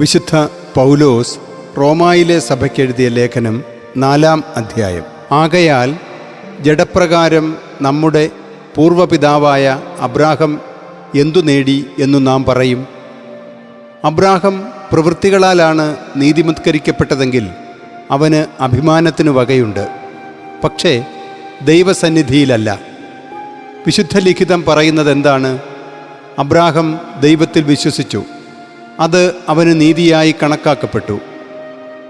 വിശുദ്ധ പൗലോസ് റോമായിലെ സഭയ്ക്കെഴുതിയ ലേഖനം നാലാം അധ്യായം. ആകയാൽ ജഡപ്രകാരം നമ്മുടെ പൂർവപിതാവായ അബ്രാഹം എന്തു നേടി എന്നു നാം പറയും. അബ്രാഹം പ്രവൃത്തികളാലാണ് നീതിമത്കരിക്കപ്പെട്ടതെങ്കിൽ അവന് അഭിമാനത്തിനു വകയുണ്ട്. പക്ഷേ ദൈവസന്നിധിയിലല്ല. വിശുദ്ധ ലിഖിതം പറയുന്നത് എന്താണ് അബ്രാഹം ദൈവത്തിൽ വിശ്വസിച്ചു. അത് അവന് നീതിയായി കണക്കാക്കപ്പെട്ടു.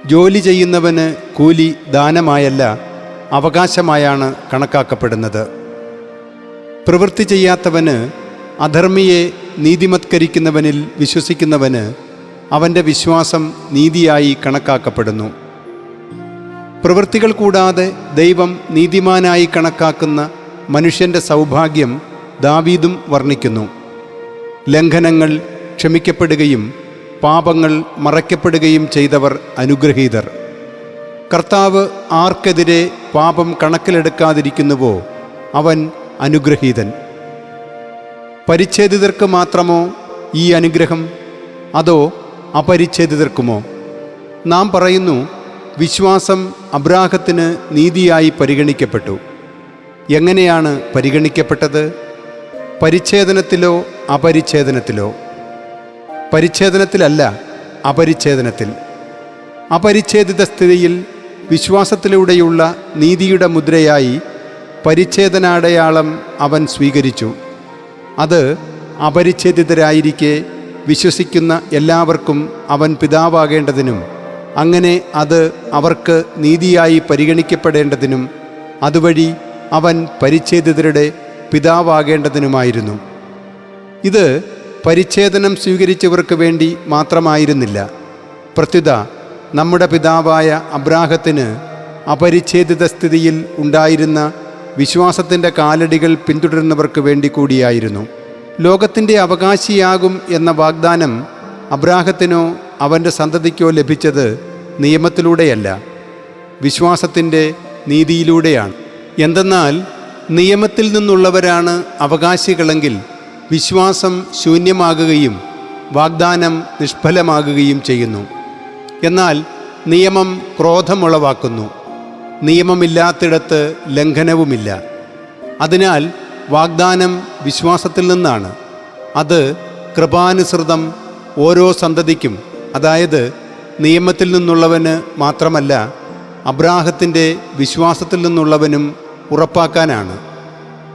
ജോലി ചെയ്യുന്നവന് കൂലി ദാനമായല്ല അവകാശമായാണ് കണക്കാക്കപ്പെടുന്നത്. പ്രവൃത്തി ചെയ്യാത്തവന് അധർമ്മിയെ നീതിമത്കരിക്കുന്നവനിൽ വിശ്വസിക്കുന്നവന് അവന്റെ വിശ്വാസം നീതിയായി കണക്കാക്കപ്പെടുന്നു. പ്രവൃത്തികൾ കൂടാതെ ദൈവം നീതിമാനായി കണക്കാക്കുന്ന മനുഷ്യന്റെ സൗഭാഗ്യം ദാവീദും വർണിക്കുന്നു. ലംഘനങ്ങൾ ക്ഷമിക്കപ്പെടുകയും പാപങ്ങൾ മറയ്ക്കപ്പെടുകയും ചെയ്തവർ അനുഗ്രഹീതർ. കർത്താവ് ആർക്കെതിരെ പാപം കണക്കിലെടുക്കാതിരിക്കുന്നുവോ അവൻ അനുഗ്രഹീതൻ. പരിച്ഛേദിതർക്ക് മാത്രമോ ഈ അനുഗ്രഹം? അതോ അപരിച്ഛേദിതർക്കുമോ? നാം പറയുന്നു വിശ്വാസം അബ്രാഹത്തിന് നീതിയായി പരിഗണിക്കപ്പെട്ടു. എങ്ങനെയാണ് പരിഗണിക്കപ്പെട്ടത്? പരിച്ഛേദനത്തിലോ അപരിച്ഛേദനത്തിലോ? പരിച്ഛേദനത്തിലല്ല അപരിച്ഛേദനത്തിൽ. അപരിച്ഛേദിത സ്ഥിതിയിൽ വിശ്വാസത്തിലൂടെയുള്ള നീതിയുടെ മുദ്രയായി പരിച്ഛേദനാടയാളം അവൻ സ്വീകരിച്ചു. അത് അപരിച്ഛേദിതരായിരിക്കെ വിശ്വസിക്കുന്ന എല്ലാവർക്കും അവൻ പിതാവാകേണ്ടതിനും അങ്ങനെ അത് അവർക്ക് നീതിയായി പരിഗണിക്കപ്പെടേണ്ടതിനും അതുവഴി അവൻ പരിച്ഛേദിതരുടെ പിതാവാകേണ്ടതിനുമായിരുന്നു. ഇത് പരിച്ഛേദനം സ്വീകരിച്ചവർക്ക് വേണ്ടി മാത്രമായിരുന്നില്ല. പ്രത്യുത നമ്മുടെ പിതാവായ അബ്രാഹത്തിന് അപരിച്ഛേദിത സ്ഥിതിയിൽ ഉണ്ടായിരുന്ന വിശ്വാസത്തിന്റെ കാലടികൾ പിന്തുടരുന്നവർക്ക് വേണ്ടി കൂടിയായിരുന്നു. ലോകത്തിന്റെ അവകാശിയാകും എന്ന വാഗ്ദാനം അബ്രാഹത്തിനോ അവന്റെ സന്തതിക്കോ ലഭിച്ചത് നിയമത്തിലൂടെയല്ല. വിശ്വാസത്തിന്റെ നീതിയിലൂടെയാണ്. എന്തെന്നാൽ നിയമത്തിൽ നിന്നുള്ളവരാണ് അവകാശികളെങ്കിൽ വിശ്വാസം ശൂന്യമാകുകയും വാഗ്ദാനം നിഷ്ഫലമാകുകയും ചെയ്യുന്നു. എന്നാൽ നിയമം ക്രോധമുളവാക്കുന്നു. നിയമമില്ലാത്തിടത്ത് ലംഘനവുമില്ല. അതിനാൽ വാഗ്ദാനം വിശ്വാസത്തിൽ നിന്നാണ്. അത് കൃപാനുസൃതം ഓരോ സന്തതിക്കും അതായത് നിയമത്തിൽ നിന്നുള്ളവന് മാത്രമല്ല അബ്രാഹത്തിന്റെ വിശ്വാസത്തിൽ നിന്നുള്ളവനും ഉറപ്പാക്കാനാണ്.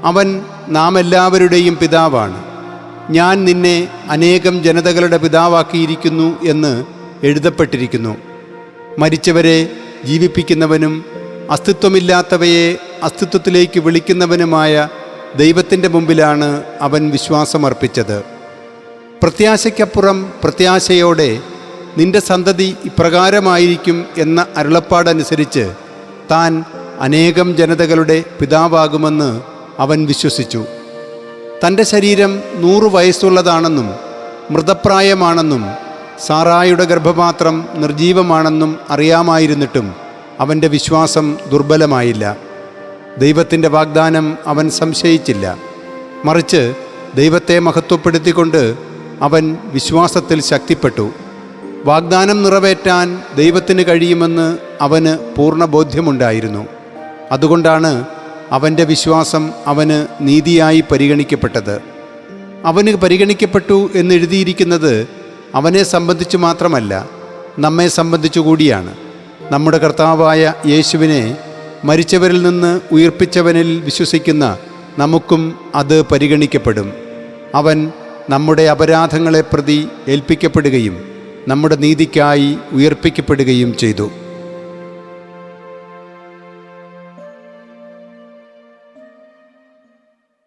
അവൻ നാം എല്ലാവരുടെയും പിതാവാണ്. ഞാൻ നിന്നെ അനേകം ജനതകളുടെ പിതാവാക്കിയിരിക്കുന്നു എന്ന് എഴുതപ്പെട്ടിരിക്കുന്നു. മരിച്ചവരെ ജീവിപ്പിക്കുന്നവനും അസ്തിത്വമില്ലാത്തവയെ അസ്തിത്വത്തിലേക്ക് വിളിക്കുന്നവനുമായ ദൈവത്തിന്റെ മുമ്പിലാണ് അവൻ വിശ്വാസമർപ്പിച്ചത്. പ്രത്യാശയ്ക്കപ്പുറം പ്രത്യാശയോടെ നിന്റെ സന്തതി ഇപ്രകാരമായിരിക്കും എന്ന അരുളപ്പാടനുസരിച്ച് താൻ അനേകം ജനതകളുടെ പിതാവാകുമെന്ന് അവൻ വിശ്വസിച്ചു. തന്റെ ശരീരം നൂറു വയസ്സുള്ളതാണെന്നും മൃതപ്രായമാണെന്നും സാറായുടെ ഗർഭപാത്രം നിർജീവമാണെന്നും അറിയാമായിരുന്നിട്ടും അവന്റെ വിശ്വാസം ദുർബലമായില്ല. ദൈവത്തിന്റെ വാഗ്ദാനം അവൻ സംശയിച്ചില്ല. മറിച്ച് ദൈവത്തെ മഹത്വപ്പെടുത്തിക്കൊണ്ട് അവൻ വിശ്വാസത്തിൽ ശക്തിപ്പെട്ടു. വാഗ്ദാനം നിറവേറ്റാൻ ദൈവത്തിന് കഴിയുമെന്ന് അവന് പൂർണ ബോധ്യമുണ്ടായിരുന്നു അതുകൊണ്ടാണ് അവന്റെ വിശ്വാസം അവന് നീതിയായി പരിഗണിക്കപ്പെട്ടത്. അവന് പരിഗണിക്കപ്പെട്ടു എന്നെഴുതിയിരിക്കുന്നത് അവനെ സംബന്ധിച്ച് മാത്രമല്ല നമ്മെ സംബന്ധിച്ചു കൂടിയാണ്. നമ്മുടെ കർത്താവായ യേശുവിനെ മരിച്ചവരിൽ നിന്ന് ഉയർപ്പിച്ചവനിൽ വിശ്വസിക്കുന്ന നമുക്കും അത് പരിഗണിക്കപ്പെടും. അവൻ നമ്മുടെ അപരാധങ്ങളെ പ്രതി ഏൽപ്പിക്കപ്പെടുകയും നമ്മുടെ നീതിക്കായി ഉയർപ്പിക്കപ്പെടുകയും ചെയ്തു.